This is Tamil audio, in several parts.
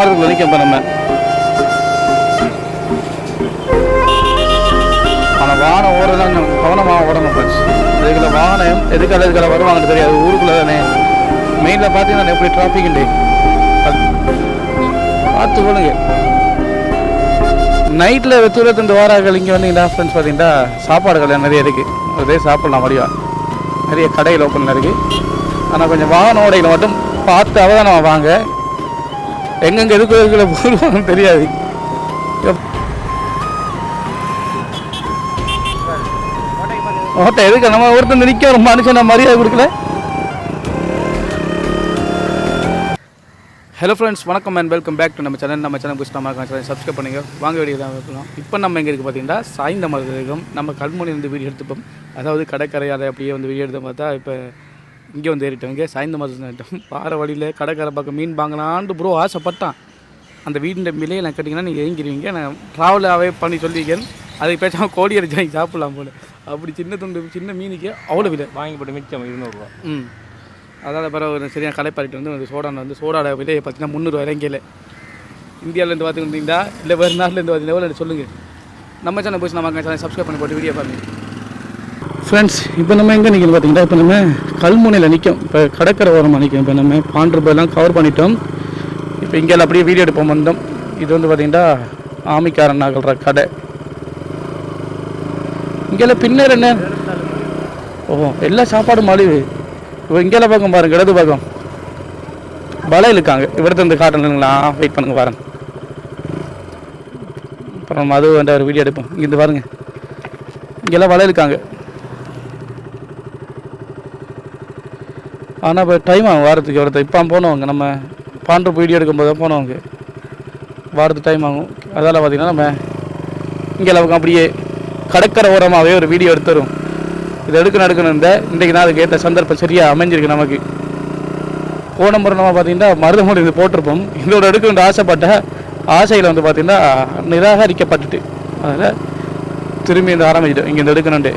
மரத்துக்குள்ள நிற்கும் இப்போ நம்ம. ஆனால் வாகனம் ஓடுறதுலாம் கொஞ்சம் கவனமாக ஓடணும் ஃப்ரெண்ட்ஸ் இதுக்குள்ள வாகனம் எதுக்காக இதுக்கால வருவாங்கன்னு தெரியாது. ஊருக்குள்ளே தானே மெயினில் பார்த்தீங்கன்னா எப்படி டிராஃபிக் டே பார்த்து கொள்ளுங்க நைட்டில் தூரத்துந்து வாராக்கள் இங்கே வந்தீங்கன்னா ஃப்ரெண்ட்ஸ் பார்த்தீங்கன்னா சாப்பாடு கல்யாணம் நிறைய இருக்குது அதே சாப்பிட்லாம் வழியா நிறைய கடைகள் ஓப்பனில் இருக்குது ஆனால் கொஞ்சம் வாகன ஓடையில் மட்டும் பார்த்து அவதானம் வாங்க. எங்கெங்கே எதுக்கு இருக்கிற போடுவாங்கன்னு தெரியாது. ஓட்டை எதுக்கு? நம்ம ஒருத்தர் நிற்க ஒரு மனுஷன் மரியாதை கொடுக்கல. ஹலோ ஃப்ரெண்ட்ஸ் வணக்கம் அண்ட் வெல்கம் பேக் டு நம்ம சேனல் நம்ம சேனல் புதுசு நம்ம சேனல் சப்ஸ்கிரைப் பண்ணுங்கள் வாங்க வீடியோ தான் இப்போ நம்ம எங்கே இருக்குது பார்த்தீங்கன்னா சாய்ந்த மரத்தில் நம்ம கல்முனை வந்து வீடியோ எடுத்துப்போம். அதாவது கடற்கரை அதை அப்படியே வந்து வீடியோ எடுத்து பார்த்தா இப்போ இங்கே வந்து ஏறிட்டோம் இங்கே சாய்ந்த மரத்தில் ஏறிட்டோம். பாறை வழியில் கடற்கரை பக்கம் மீன் வாங்கலான்ட்டு ப்ரோ ஆசைப்பட்டான். அந்த வீடின் விலையை நான் கேட்டிங்கன்னா நீங்கள் ஏங்கிடுவீங்க நான் ட்ராவலாகவே பண்ணி சொல்லியிருக்கேன். அதுக்கு பேசாமல் கோழி அடிச்சு சாப்பிட்லாம் போல. அப்படி சின்ன துண்டு சின்ன மீனுக்கு அவ்வளோ விலை. வாங்கி போட்டு மிச்சம் இருநூறுவா. ம். அதாவது பிறகு ஒரு சரியாக களைப்பாரிட்டு வந்து சோடான வந்து சோடாட விலையை பார்த்தீங்கன்னா முந்நூறுவா இறங்கியில் இந்தியாவிலேருந்து பார்த்துக்கிட்டிங்கன்னா இல்லை வேறு நாட்டிலேருந்து பார்த்தீங்கன்னா சொல்லுங்கள் நம்ம சேனல் போய் நம்ம சேனல் சப்ஸ்கிரைப் பண்ணி போட்டு வீடியோ பாருங்க. ஃப்ரெண்ட்ஸ் இப்போ நம்ம எங்கே நிற்கணும் பார்த்தீங்கன்னா இப்போ நம்ம கல்முனையில் நிற்கும் இப்போ கடற்கரை ஓரமாக நிற்கும் இப்போ நம்ம பாண்டூர்பெல்லாம் கவர் பண்ணிட்டோம். இப்போ இங்கெல்லாம் அப்படியே வீடியோ எடுப்போம். வந்தோம். இது வந்து பார்த்தீங்கன்னா ஆமிக்காரன் நகல்ற கடை. இங்கெல்லாம் பின்னர் என்ன? ஓ எல்லா சாப்பாடும் மலிவு. இப்போ இங்கெல்லாம் பக்கம் பாருங்க இடது பக்கம். வலை இருக்காங்க. இவரது இந்த காட்டணுங்களா வெயிட் பண்ணுங்க பாருங்க அப்புறம் அது வந்து ஒரு வீடியோ எடுப்போம். இங்கே பாருங்க. இங்கெல்லாம் வலை இருக்காங்க. ஆனால் இப்போ டைம் ஆகும் வாரத்துக்கு ஒருத்தர் இப்போ போனவங்க நம்ம பாண்டு வீடியோ எடுக்கும்போது தான் போனவங்க. வாரத்துக்கு டைம் ஆகும். அதால் பார்த்தீங்கன்னா நம்ம இங்கே அளவுக்கு அப்படியே கடற்கரை ஓரமாகவே ஒரு வீடியோ எடுத்துரும் இது எடுக்கணும் எடுக்கணும் இந்த? இன்றைக்கு நான் அதுக்கு ஏற்ற சந்தர்ப்பம் சரியாக அமைஞ்சிருக்கு நமக்கு. போன முறை நம்ம பார்த்தீங்கன்னா மருதமொழி இது போட்டிருப்போம். இதோட எடுக்கணுன்ற ஆசைப்பட்ட ஆசையில் வந்து பார்த்திங்கன்னா நிராகரிக்கப்பட்டுட்டு. அதில் திரும்பி இந்த ஆரம்பிச்சிட்டோம். இங்கே இந்த எடுக்கணுன்ட்டு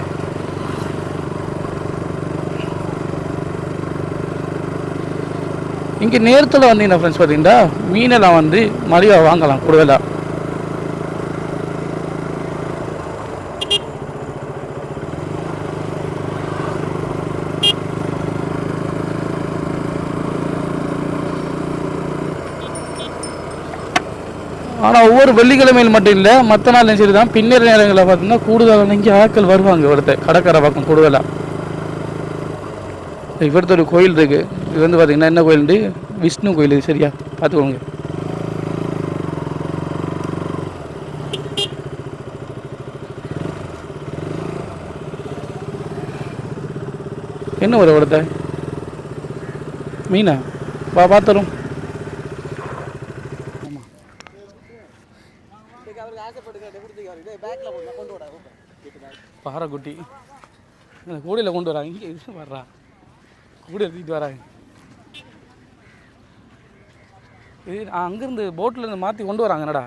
இங்கே நேரத்தில் வந்து என்ன ஃப்ரெண்ட்ஸ் பார்த்தீங்கன்னா மீனெல்லாம் வந்து மலிவாக வாங்கலாம் கூடுதலாக ஆனால் ஒவ்வொரு வெள்ளிக்கிழமையில் மட்டும் இல்லை மற்ற நாள்லையும் சரி தான் பின்னர் நேரங்களில் பார்த்தீங்கன்னா கூடுதலாக இங்கே ஆட்கள் வருவாங்க ஒருத்தர் கடற்கரை பக்கம் கூடுதலாக இவர்த்த ஒரு கோயில் இருக்கு. இது வந்து பார்த்திங்கன்னா என்ன கோயில் விஷ்ணு கோயில் இது சரியா? பார்த்துக்கோங்க என்ன ஒரு ஒருத்த மீனா? வா பார்த்துரும் பாறைக்குட்டி குட்டி. கூடையில் கொண்டு வராங்க. இங்கே வர்றா. கூடை எடுத்துக்கிட்டு வராங்க. இது அங்கேருந்து போட்டில் இருந்து மாற்றி கொண்டு வராங்க என்னடா?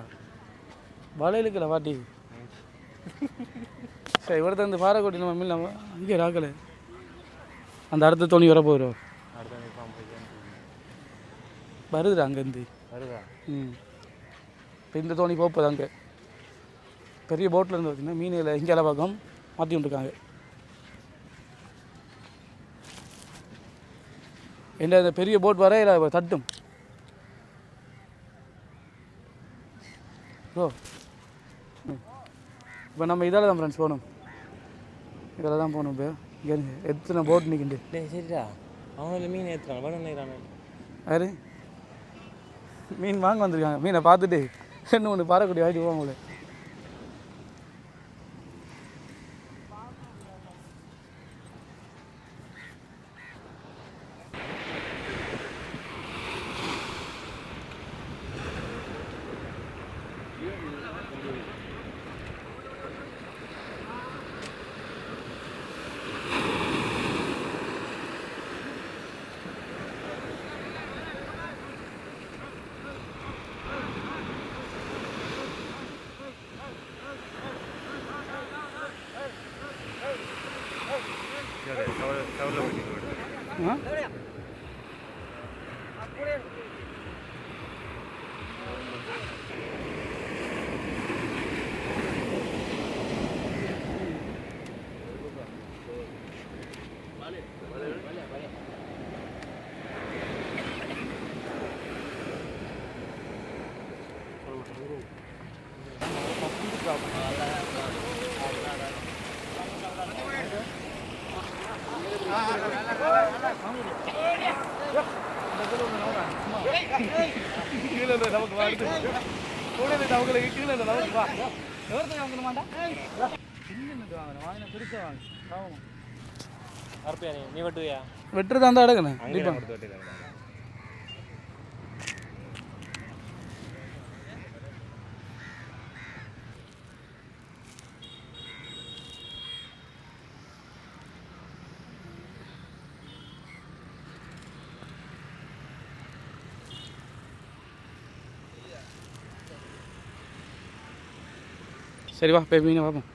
வலையிலுக்கில் பாட்டி சரி இவர்த்த இந்த பாறைக்குட்டி நம்ம நம்ம இங்கே ராக்கல அந்த அடுத்த துணி வர போயிடும் வருதுடா அங்கேருந்து. வருதா? ம். இப்போ இந்த தோணி போகுது அங்கே. பெரிய போட்டில் இருந்து பார்த்தீங்கன்னா மீனில் இங்கே பக்கம் மாற்றி விட்டுருக்காங்க. என்ன இந்த பெரிய போட் வர இல்லை தட்டும். ஓ இப்போ நம்ம இதால் தான் ஃப்ரெண்ட்ஸ் போகணும். இதில் தான் போகணும் இப்போ. இங்கே. எத்தனை போட் நிற்கிண்டு டேய் சரிடா. அவங்கள மீன் ஏற்றுறாங்க வட நினைக்கிறாங்க யாரு? மீன் வாங்க வந்திருக்காங்க. மீனை பார்த்துட்டு ரெண்டு மூணு பாறைக்குடி வாங்கிட்டு போவாங்களே ஆ கூட இருந்து அவங்களுக்கு கீழே இருந்து நமக்கு வா எவ்வளோத்துக்கு வாங்கணுமாண்டா சின்ன வாங்க வாங்கின பெருசாக வாங்க. வெட்டுறதா இருந்தால் எடுக்கணும் சரி வா போய் மீனை பார்ப்போம்.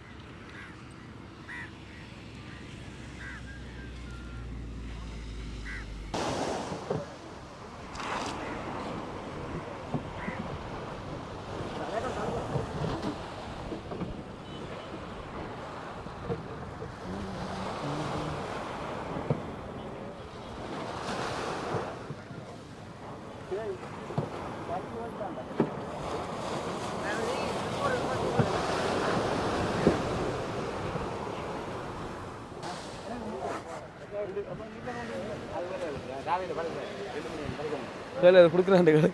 வேலை அதை கொடுக்குறான் கடை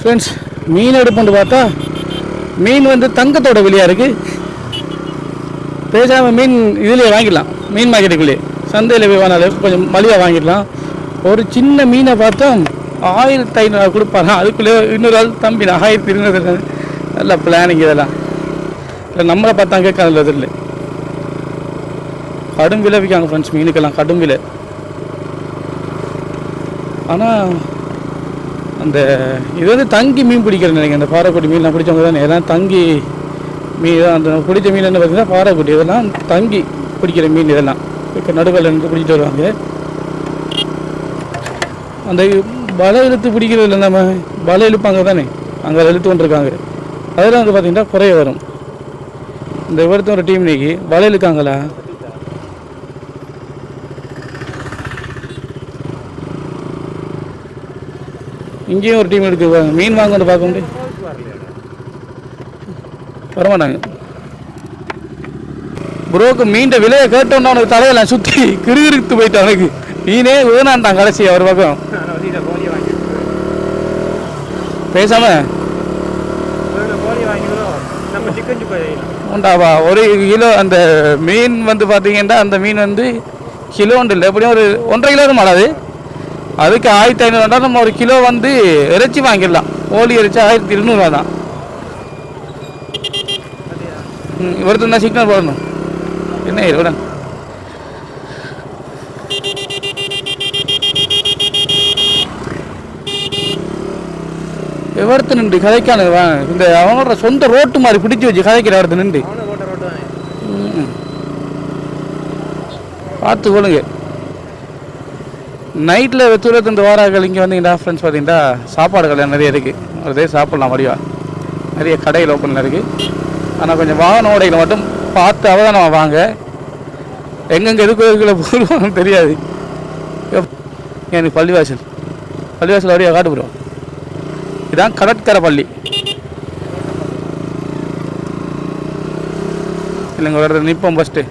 ஃப்ரெண்ட்ஸ் மீன் எடுப்புன்னு பார்த்தா மீன் வந்து தங்கத்தோட விலையாக இருக்குது பேசாமல் மீன் இதுலேயே வாங்கிடலாம் மீன் மார்க்கெட்டுக்குள்ளேயே. சந்தையில் போய் வாங்கினாலும் கொஞ்சம் மலிவாக வாங்கிடலாம். ஒரு சின்ன மீனை பார்த்தா ஆயிரத்தி ஐநூறு கொடுப்பாராம் அதுக்குள்ளே இன்னொரு ஆள் தம்பி ஆயிரத்தி இருநூறு. நல்ல பிளானிங் இதெல்லாம். இல்லை நம்மளை பார்த்தா கேட்காது இது இல்லை கடும் விலை விற்காங்க ஃப்ரெண்ட்ஸ் மீனுக்கெல்லாம் கடும் விலை. ஆனால் அந்த இது வந்து தங்கி மீன் பிடிக்கிறேன் நினைக்கிறேன். அந்த பாறைக்குடி நான் பிடிச்சவங்க தானே. எல்லாம் தங்கி மீன் தான் அந்த பிடிச்ச மீன் என்ன பார்த்தீங்கன்னா பாறைக்குடி இதெல்லாம் தங்கி பிடிக்கிற மீன் இதெல்லாம். இப்போ நடுவில் இருந்து பிடிச்சிட்டு வருவாங்க. அந்த வலை இழுத்து பிடிக்கிறது இல்லை நம்ம வலை இழுப்பாங்க தானே. அங்கே இழுத்து கொண்டிருக்காங்க. அதெல்லாம் வந்து பார்த்தீங்கன்னா குறைய வரும். இந்த ஒருத்தன் ஒரு டீம் இன்னைக்கு வலை இழுக்காங்களா? இங்கேயும் ஒரு டீம் இருக்கு. மீன் வாங்க வந்து பார்க்க முடியும் வரமாட்டாங்க. ப்ரோக்கு மீண்ட விலையை கேட்டோம்னா அவனுக்கு தலையெல்லாம் சுற்றி கிருகிருத்து போயிட்டு அவனுக்கு. மீனே வேணான்ட்டான் கடைசி அவர் பக்கம். பேசாம. உண்டாவா? ஒரு கிலோ அந்த மீன் வந்து பார்த்தீங்கன்னா அந்த மீன் வந்து கிலோ ஒன்று இல்லை எப்படியும் ஒரு ஒன்றரை கிலோ இருக்கும் அது? அதுக்கு ஆயிரத்தி ஐநூறுவா நம்ம ஒரு கிலோ வந்து இறைச்சி வாங்கிடலாம். கோழி இறைச்சி ஆயிரத்தி இருநூறுவா தான் ம் ஒருத்தர் தான் சிக்னல் போடணும். என்ன இது விட எவர்த்து நின்று கதைக்கானு இந்த அவங்களோட சொந்த ரோட்டு மாதிரி பிடிச்சி வச்சு கதைக்கிற இடத்து நின்று. பார்த்து கொள்ளுங்க நைட்டில் வெத்தூரத்துலேருந்து வாராக்கள் இங்கே வந்தீங்கன்னா ஃப்ரெண்ட்ஸ் பார்த்தீங்கன்னா சாப்பாடு கடை நிறைய இருக்குது அதே சாப்பிட்லாம் வடிவா நிறைய கடைகள் ஓப்பனில் இருக்குது ஆனால் கொஞ்சம் வாகன ஓடைகளை மட்டும் பார்த்து அவதானம் வாங்க. எங்கெங்கே எதுக்குள்ள போடுவாங்க தெரியாது. எனக்கு பள்ளிவாசல். பள்ளிவாசல் வழியாக காட்டு இதுதான் இதான் கடற்கரை பள்ளி. இல்லைங்க ஒரு இடத்துல நிற்போம் ஃபஸ்ட்டு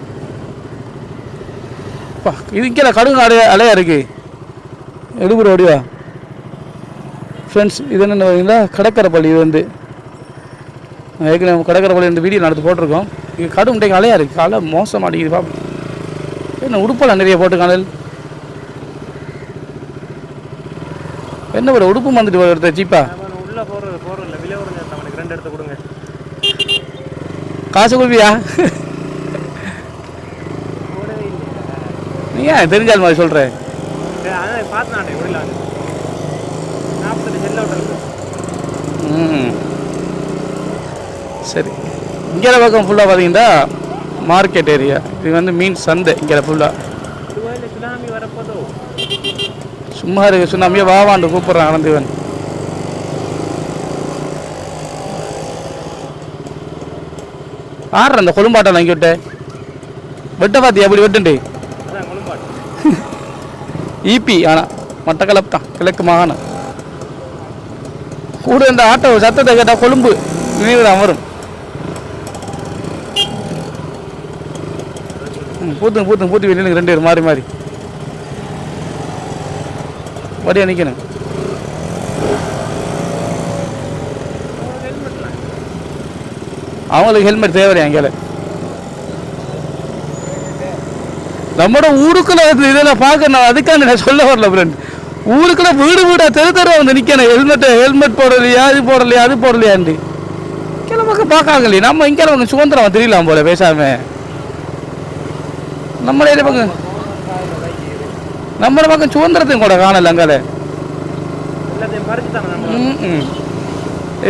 பா இது கீழே கடுகு அலையா இருக்குது எடுபுற வடிவா ஃப்ரெண்ட்ஸ் இது என்னென்ன பார்த்தீங்கன்னா இது வந்து. ஏற்கனவே கடற்கரைப்பள்ளி இந்த வீடியோ நடத்து போட்டிருக்கோம். இங்கே கடும் இன்றைக்கு அலையா இருக்குது அலை மோசமாக அடிக்குது பாப்பா என்ன உடுப்பெல்லாம் நிறைய போட்டு காணல் என்ன ஒரு உடுப்பு வந்துட்டு ஒரு ஜீப்பா? சீப்பா அவன் உள்ள விலை அவனுக்கு ரெண்டு எடுத்து கொடுங்க காசு கொடுப்பியா? நீ ஏன் தெரிஞ்சால் மாதிரி சொல்கிறேன் அதான் உள்ள நாற்பது ம் சரி. இங்கே பக்கம் ஃபுல்லாக பார்த்தீங்கன்னா மார்க்கெட் ஏரியா இது வந்து மீன் சந்தை இங்கே ஃபுல்லாக சும்மா இருக்கு சுனாமியே வாவாண்டு கூப்பிட்றான் அனந்திவன் ஆடுற அந்த கொழும்பாட்டம் வாங்கி விட்ட வெட்ட பார்த்தியா எப்படி வெட்டுண்டு ஈபி ஆனால் மட்டக்களப்பு தான் கிழக்கு மாகாணம் கூட இந்த ஆட்டோ சத்தத்தை கேட்டால் கொழும்பு நினைவு தான் வரும் ம், பூத்துங்க பூத்துங்க பூத்தி வெளியில் ரெண்டு பேர் மாறி மாறி வடியா நிற்கணும் அவங்களுக்கு ஹெல்மெட் தேவையா எங்கேயால நம்மட ஊருக்குள்ள வந்து இதெல்லாம் பார்க்க நான் அதுக்கான நான் சொல்ல வரல ஃப்ரெண்ட் ஊருக்குள்ள வீடு வீடா தெரு தெருவா வந்து நிற்கணும் ஹெல்மெட் ஹெல்மெட் போடலையா அது போடலையா அது போடலையாண்டு. இங்கே பக்கம் பார்க்காங்களே நம்ம இங்கே அவங்க சுதந்திரம் தெரியலாம் போல பேசாம. நம்மளே பக்கம். நம்மள பக்கம் சுதந்திரத்தையும் கூட காணல நம்ம.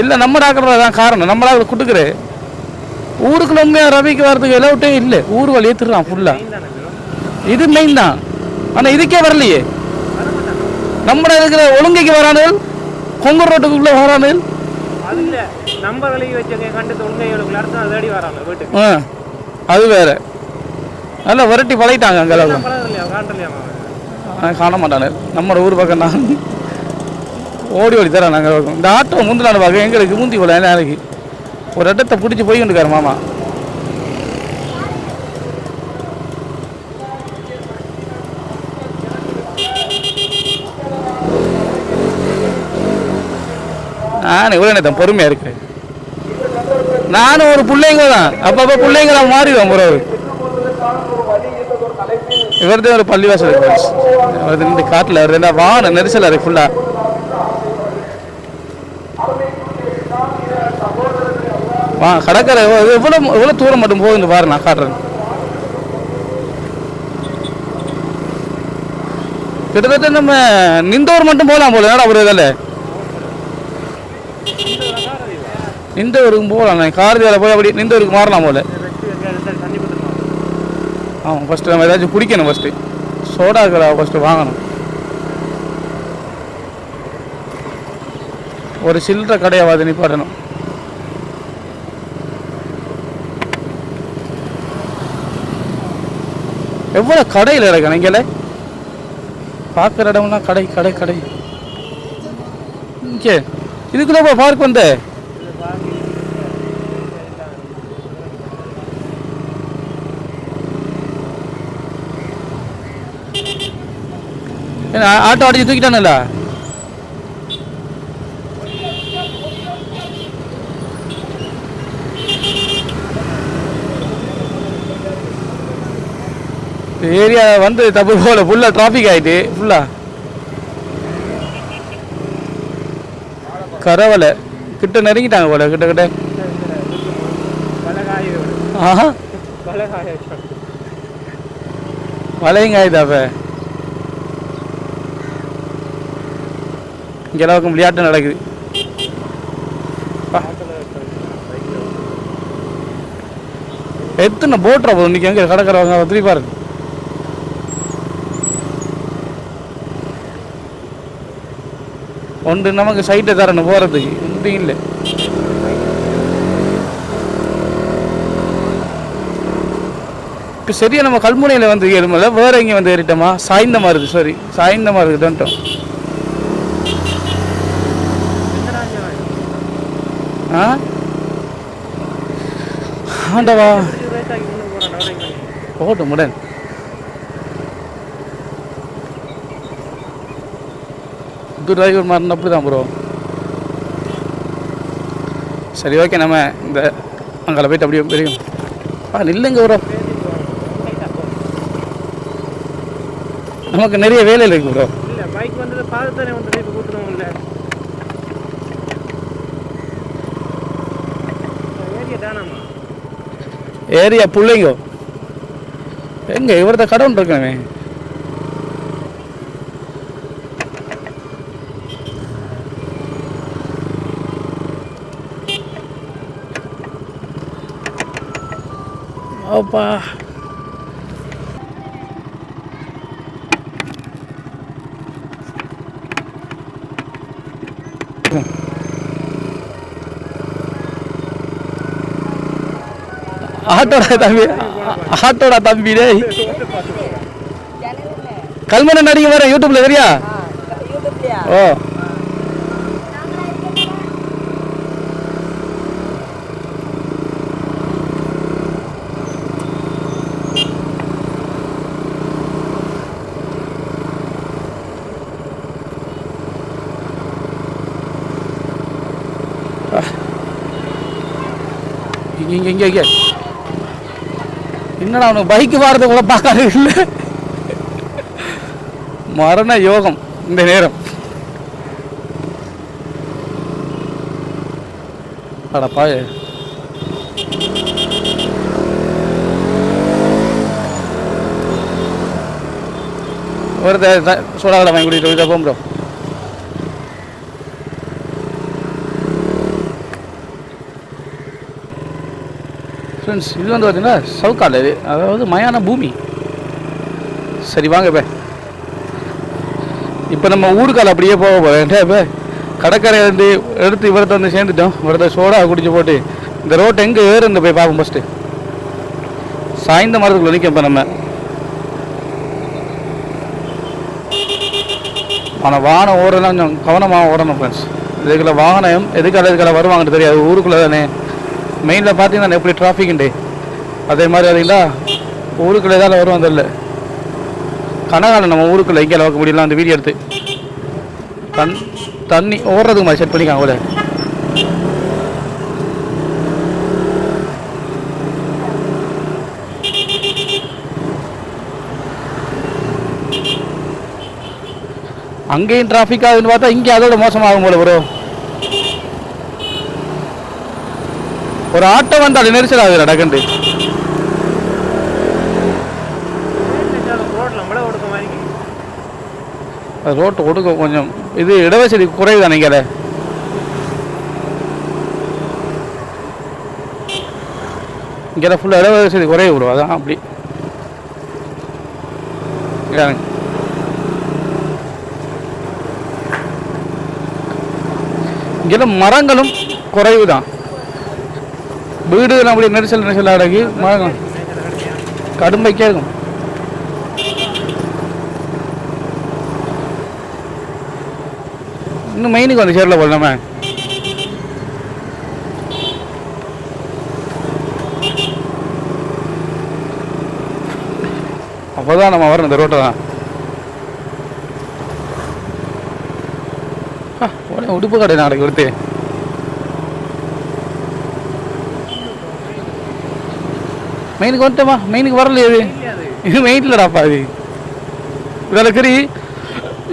இல்லை நம்ம டாக்டர் தான் காரணம். நம்மளால குட்டுக்குற ஊருக்குள்ள உண்மையாக ரவிக்கு வர்றதுக்கு எலவுட்டே இல்லை. ஊர் வழியே திருறான் ஃபுல்லாக. இது மெயின் தான். ஆனால் இதுக்கே வரலையே. நம்மட இருக்கிற ஒழுங்கைக்கு வரானுகள் கொங்கர் ரோட்டுக்குள்ளே வரானுகள் அது வேற. நல்லா விரட்டி பழகிட்டாங்க அங்கே காண மாட்டானு. நம்ம ஊர் பக்கம் தான். ஓடி ஓடி தரான் நாங்கள் இந்த ஆட்டோ முந்தினான பார்க்க எங்களுக்கு முந்தி போல நாளைக்கு. ஒரு இடத்த பிடிச்சி போய் கொண்டுக்காரு மாமா. நான் இவ்வளோ நேரம் பொறுமையாக இருக்கிறேன் நானும் ஒரு பிள்ளைங்க தான். அப்பப்போ பிள்ளைங்க தான் மாறிடுவோம் இவர் தான் ஒரு பள்ளிவாசல் இருக்கு இந்த காட்டில் வருது என்ன வான நெரிசல் இருக்கு ஃபுல்லாக வா கடற்கரை எவ்வளோ எவ்வளோ எவ்வளோ தூரம் மட்டும் போகுது பாரு நான் காட்டுறேன். கிட்டத்தட்ட நம்ம நிந்தோர் மட்டும் போகலாம் போல. என்னடா ஒரு இதில் நிந்தவருக்கு போகலாம் நான் கார்தியால் போய் அப்படி நிந்தவருக்கு மாறலாம் போல. ஆமாம் ஃபஸ்ட்டு நம்ம ஏதாச்சும் குடிக்கணும் ஃபஸ்ட்டு சோடா கடை ஃபஸ்ட்டு வாங்கணும். ஒரு சில்லற கடையாவது நிப்பாட்டணும். எவ்வளோ கடையில் இருக்கணும் இங்கே பார்க்குற இடம்லாம் கடை கடை கடை. இங்கே. இதுக்குள்ளே பார்க் வந்த. ஆட்டோ அடிச்சு தூக்கிட்டானுல்ல ஏரியா வந்து தப்பு போல ஃபுல்லாக டிராஃபிக் ஆயிட்டு ஃபுல்லாக கரவலை. கிட்ட நெருங்கிட்டாங்க போல கிட்ட கிட்ட. ஆஹா. வலையும் காயுதாப்ப இங்கே அளவுக்கு விளையாட்டு நடக்குது. எத்தனை போட்டுற போதும் இன்னைக்கு எங்கே கடற்கரவங்க திரும்பி பாருங்க. ஒன்று நமக்கு சைட்டை தரணும் போகிறதுக்கு ஒன்றும் இல்லை. இப்போ சரியா நம்ம கல்முனையில் வந்து ஏறுமல வேற எங்கேயும் வந்து ஏறிட்டோமா? சாய்ந்தமா இருக்குது சாரி சாய்ந்தமா மாதிரி வந்துட்டோம் ஆ ஆண்டவா. போகட்டும் முடன் புது டிரைவர் மாறினா அப்படி தான் ப்ரோ சரி ஓகே நம்ம இந்த அங்கே போயிட்டு அப்படியே தெரியும் ஆ நில்லுங்க ப்ரோ நமக்கு நிறைய வேலை இருக்கு ப்ரோ பைக் வந்தது பாதத்தானே வந்து இப்போ கூட்டணும் ஏரியா தானாமா ஏரியா பிள்ளைங்க எங்க இவரத கடவுன் இருக்கவே அப்பா ஆட்டோடா தம்பி ஆட்டோடா தம்பி டேய் கல்மனை நடிக்க வர யூடியூப்ல தெரியா ஓ இங்க இங்க இங்க இங்க என்னடா அவனுக்கு பைக்கு வாரது கூட பார்க்காது இல்லை? மரண யோகம் இந்த நேரம். அடப்பா ஒருத்த சோடாவில் வாங்கி கூட்டிகிட்டு போகும் ஃப்ரெண்ட்ஸ் இது வந்து பார்த்தீங்கன்னா சவுக்கால் இது. அதாவது மயான பூமி. சரி வாங்க இப்போ இப்போ நம்ம ஊருக்கால் அப்படியே போக போகிறேன் இப்போ கடற்கரை வந்து எடுத்து இவரத்தை வந்து சேர்ந்துட்டோம். இவரத்தை சோடா குடிச்சு போட்டு இந்த ரோட்டை எங்கே ஏறுந்து போய் பார்ப்போம் ஃபஸ்ட்டு சாய்ந்த மரத்துக்குள்ள நிற்கும் இப்போ நம்ம. ஆனால் வாகனம் ஓடுறதுனா கொஞ்சம் கவனமாக ஓடணும் ஃப்ரெண்ட்ஸ் இதுக்குள்ள வாகனம் எதுக்கால இதுக்கால வருவாங்கன்னு தெரியாது. ஊருக்குள்ளே தானே மெயினில் பார்த்தீங்கன்னா எப்படி டிராஃபிக்குண்டு அதே மாதிரி அதுங்களா ஊருக்குள்ளே தான் வரும் தெரியல. கனகாலம் நம்ம ஊருக்குள்ளே எங்கே அளவுக்கு முடியலாம் அந்த வீடியோ எடுத்து. தன் தண்ணி ஓடுறதுக்கு மாதிரி செட் பண்ணிக்காங்க கூட அங்கேயும் டிராஃபிக் ஆகுதுன்னு பார்த்தா இங்கே அதோட மோசமாகும் போல ப்ரோ ஒரு ஆட்டோ வந்தாலும் நெரிசல் ஆகுது டக்குண்டு ரோட்டு கொடுக்க கொஞ்சம் இது இடவசதி குறைவு தானே இங்கே இங்கே ஃபுல்லாக இடவசதி குறைவு விடுவா அதான் அப்படி. இங்கே மரங்களும் குறைவு தான். வீடு நம்முடைய நெரிசல் நெரிசல் அடங்கி மரங்கள் கடுமைக்கே இருக்கும். இன்னும் மெயினுக்கு வந்து சேரில் போடலாமே அப்போ அப்போதான் நம்ம வரணும் இந்த ரோட்டை தான். ஆ, உடனே உடுப்பு கடை நாளைக்கு கொடுத்து மெயினுக்கு வந்துட்டோமா மெயினுக்கு வரலையே இது. இது மெயின் இல்லடாப்பா அது இதில் கறி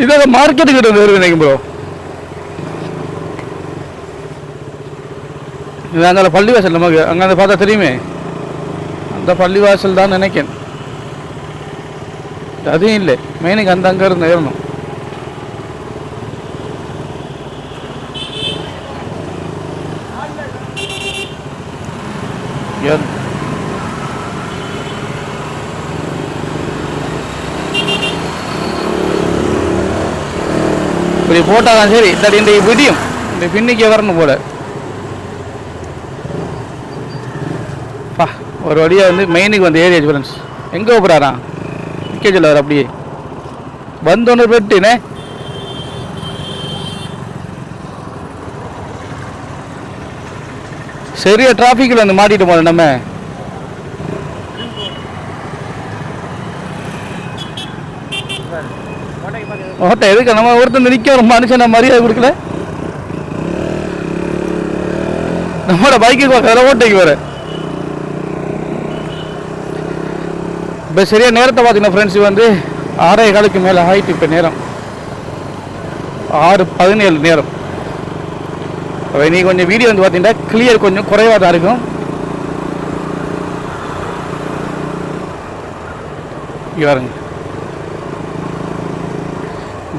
இதில் மார்க்கெட்டு கிட்ட வந்து வருது நினைக்கும் ப்ரோ இது அங்கே பள்ளிவாசல் நமக்கு அங்கே பார்த்தா தெரியுமே? அந்த பள்ளிவாசல் தான் நினைக்கேன் அதுவும் இல்லை. மெயினுக்கு அந்த அங்கே இருந்து ஏறணும். Yeah. இப்படி போட்டாதான் சரி. இல்லாட்டி இன்றைக்கு விடியும். இந்த பின்னிக்கு வரணும் போல. பா ஒரு வழியாக வந்து மெயினுக்கு வந்து ஏரியா ஃப்ரெண்ட்ஸ் எங்கே போகிறாரா நிற்க சொல்லுவார் அப்படியே. வந்தோன்னு பெட்டுனே சரியா டிராஃபிக்கில் வந்து மாட்டிட்டு போல நம்ம கோட்டைக்கு பார்த்து ஓட்ட எதுக்கு நம்ம ஒருத்தர் நிற்க ஒரு மரியாதை கொடுக்கல? நம்மளோட பைக்கு வேற ஓட்டைக்கு வேற இப்போ சரியாக நேரத்தை பார்த்தீங்கன்னா ஃப்ரெண்ட்ஸ் வந்து ஆறே காலுக்கு மேலே ஆகிட்டு இப்போ நேரம். ஆறு பதினேழு நேரம். அப்ப நீ கொஞ்சம் வீடியோ வந்து பார்த்தீங்கன்னா கிளியர் கொஞ்சம் குறைவாக தான் இருக்கும். இங்க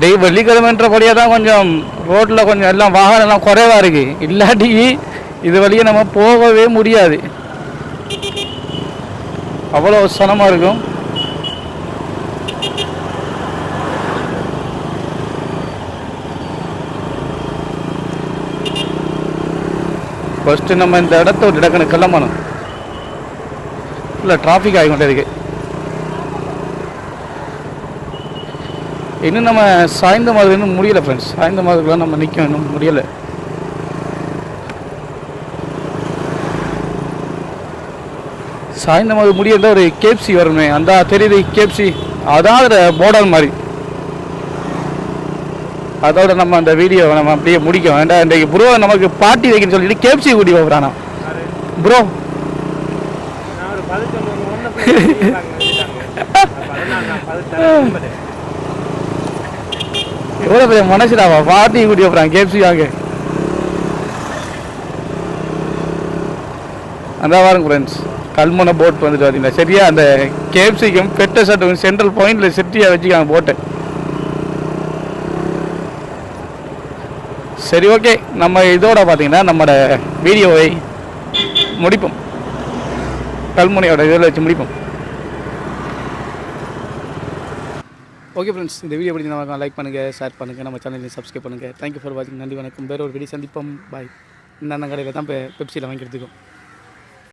டெய் வெள்ளிக்கிழமைன்றபடியாக தான் கொஞ்சம் ரோட்டில் கொஞ்சம் எல்லாம் வாகனம் எல்லாம் குறைவாக இருக்கு. இல்லாட்டி இது வழியே நம்ம போகவே முடியாது. அவ்வளோ சனமாக இருக்கும். ஃபஸ்ட்டு நம்ம இந்த இடத்த ஒரு இடக்கணு கிளம்பணும். இல்லை டிராஃபிக் ஆகிக்கொண்டே இருக்குது இன்னும் நம்ம சாய்ந்த மாதிரி இன்னும் முடியலை ஃப்ரெண்ட்ஸ் சாய்ந்த மாதிரிலாம் நம்ம நிற்கும் இன்னும் முடியலை. சாய்ந்த மாதிரி முடியல ஒரு கேப்சி வருமே அந்த தெரியுது கேப்சி அதான் அதில் போர்டர் மாதிரி. அதோட நம்ம அந்த வீடியோவை நம்ம அப்படியே முடிக்க வேண்டாம் இன்றைக்கு ப்ரோ நமக்கு பார்ட்டி வைக்கணும்னு சொல்லிட்டு கேப்சி கூட்டி போகிறானா ப்ரோ பதினொன்று ஒன்று வச்சுட்டாங்க அப்ப அதனால நான் பதினெட்டு எவ்வளோ பெரிய மனசுடாவா? பாட்டி கூட்டி போகிறான் கேப்சி வாங்க. அந்த வாருங்க ஃப்ரெண்ட்ஸ் கல்முனை போட் வந்துட்டு பார்த்தீங்களா? சரியா? அந்த கேப்சிக்கும் பெட்ட சட்டும் சென்ட்ரல் பாயிண்டில் செட்டியாக வச்சுக்காங்க போட்டை சரி ஓகே நம்ம இதோட பார்த்தீங்கன்னா நம்மளோட வீடியோவை முடிப்போம். கல்முனையோட இதில் வச்சு முடிப்போம். ஓகே ஃப்ரெண்ட்ஸ் இந்த வீடியோ பிடிச்சி நம்ம லைக் பண்ணுங்கள் ஷேர் பண்ணுங்கள் நம்ம சேனலையும் சப்ஸ்கிரைப் பண்ணுங்கள் தேங்க்யூ ஃபார் வாட்சிங் நன்றி வணக்கம். வேறு ஒரு வீடியோ சந்திப்போம். பாய் இந்த கடையில் தான் இப்போ பெப்சியில் வாங்கி எடுத்துக்கோம்